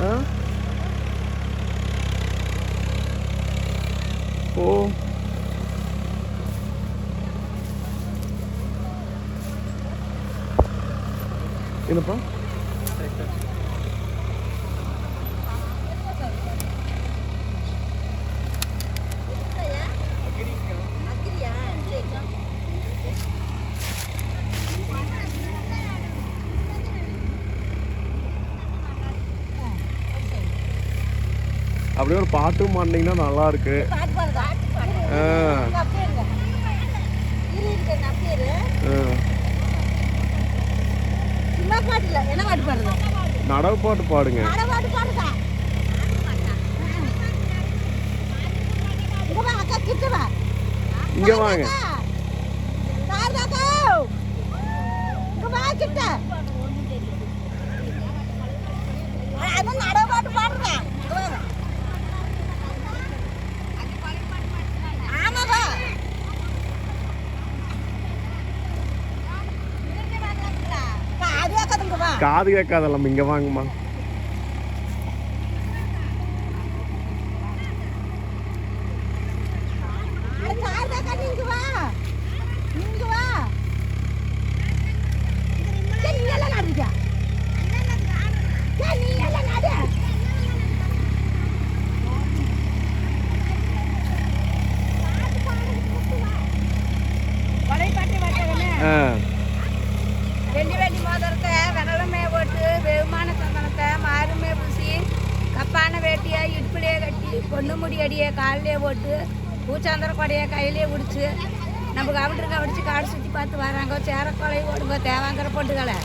Hã? Pô. Indo pra? பாட்டு இல்லை என்ன பாட்டு பாடுது நடவு பாட்டு பாடுங்க. இங்க வாங்க. கிட்ட. காது கேட்காதல்லம் இங்க வாங்கம்மா. அட வெகுமான சந்தனத்தை மாறுமே பூசி கப்பான வேட்டியை இடுப்புலையே கட்டி பொண்ணு முடி அடியை காலிலே போட்டு பூச்சாந்திர கொடையை கையிலே பிடிச்சி நம்ம கவுண்டர் கவடிச்சு காடு சுற்றி பார்த்து வராங்க. சேரக்கொலை ஓடுங்க தேவாங்கிற பொட்டுகளை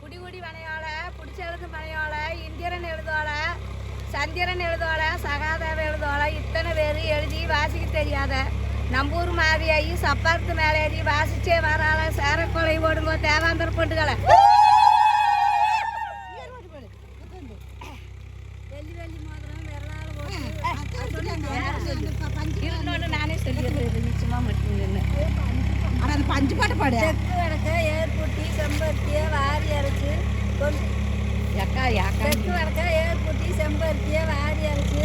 குடி குடி பிடிச்ச பிடிச்செழுது மனையோல இந்திரன் எழுதோல சந்திரன் எழுதோல சகாதேவ எழுதோல இத்தனை பேர் எழுதி வாசிக்க தெரியாத நம்பூர் மாவியாயி சப்பாத்து மேலே ஏறி வாசிச்சே வரால சேரக்கொலை ஓடுங்க தேவாந்திர பொண்டுகளை. இருந்தோன்னு நானே சொல்லிடுறது நிச்சயமா மட்டும் அட, அந்த பஞ்சு பாட்டு பாடு. தெற்கு வடக்க ஏர்புட்டி செம்பருத்தியை வாரி அரைச்சு தெற்கு வடக்க ஏர்புட்டி செம்பருத்தியை வாரி அரைச்சு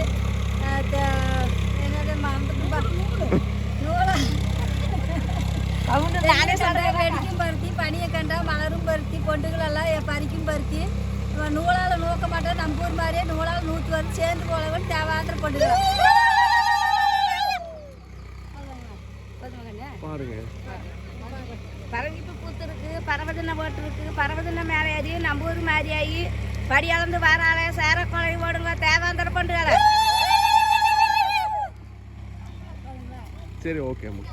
நானே சொல்றேன் வெடிக்கும் பருத்தி பனியை கண்டா மலரும் பருத்தி பொண்டுகள் எல்லாம் எ- பறிக்கும் பருத்தி. நூலால நூக்க மாட்டேன் நம்ம ஊர் மாதிரியே நூலால நூற்றி வந்து சேர்ந்து போலவன் தேவாந்திர பொண்டுகள் பாருங்க. பரவிப்பு பூத்து இருக்கு பரவதின போட்டு இருக்கு பரவதின மேலே ஏறி நம்ம ஊர் மாதிரி ஆகி படி அளந்து வராள சேர கொலை ஓடுங்க தேவாந்திர பொண்டுகளை. சரி ஓகேம்மா